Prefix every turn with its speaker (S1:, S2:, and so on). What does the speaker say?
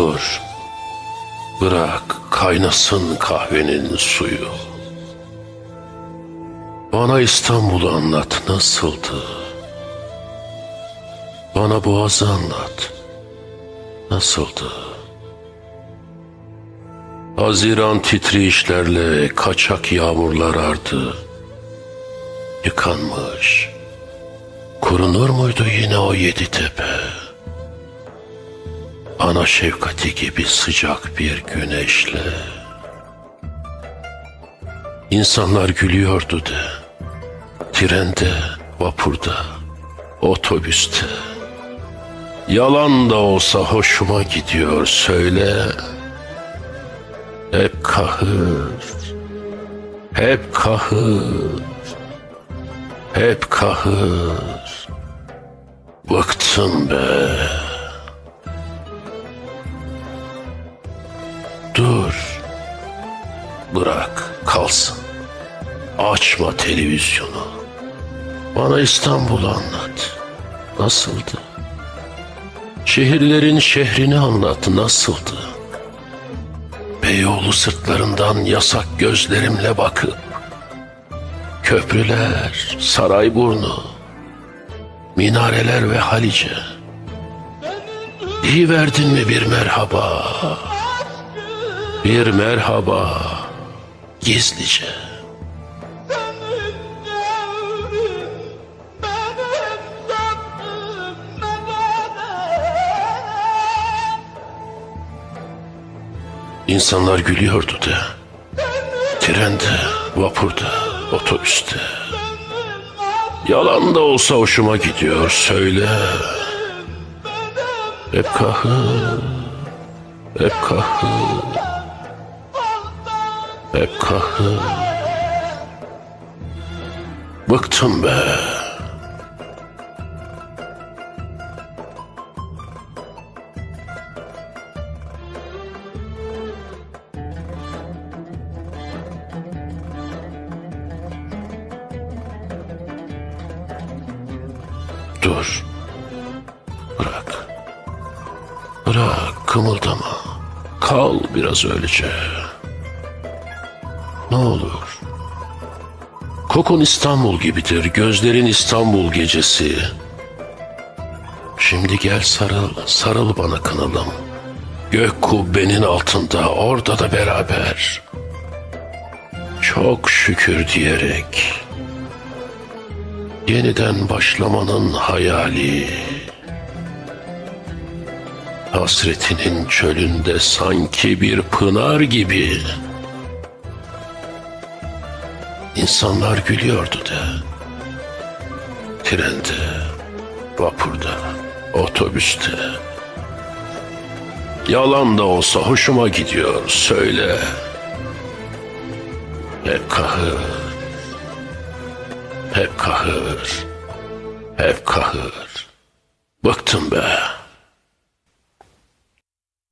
S1: Dur. Bırak kaynasın kahvenin suyu. Bana İstanbul'u anlat nasıldı? Bana Boğaz'ı anlat. Nasıldı? Haziran titriyişlerle kaçak yağmurlar ardı. Yıkanmış. Kurunur muydu yine o yedi tepe? Ana şefkati gibi sıcak bir güneşle. İnsanlar gülüyordu de. Trende, vapurda, otobüste. Yalan da olsa hoşuma gidiyor söyle. Hep kahır, hep kahır, hep kahır. Bıktım be. Dur. Bırak kalsın. Açma televizyonu. Bana İstanbul'u anlat. Nasıldı? Şehirlerin şehrini anlat nasıldı? Beyoğlu sırtlarından yasak gözlerimle bakıp köprüler, Sarayburnu, minareler ve Halice. İyi verdin mi bir merhaba? Bir merhaba gizlice. İnsanlar gülüyordu da. Trende, vapurda, otobüste. Yalan da olsa hoşuma gidiyor söyle. Hep kahır, hep kahır, hep kahır. Bıktım be. Dur. Bırak. Bırak kımıldama. Kal biraz öylece. Ne olur. Kokun İstanbul gibidir. Gözlerin İstanbul gecesi. Şimdi gel sarıl, sarıl bana kınalım. Gök kubbenin altında, orada da beraber. Çok şükür diyerek. Yeniden başlamanın hayali. Hasretinin çölünde sanki bir pınar gibi. İnsanlar gülüyordu da. Trende, vapurda, otobüste. Yalan da olsa hoşuma gidiyor söyle. Hep kahır, hep kahır, hep kahır. Bıktım be.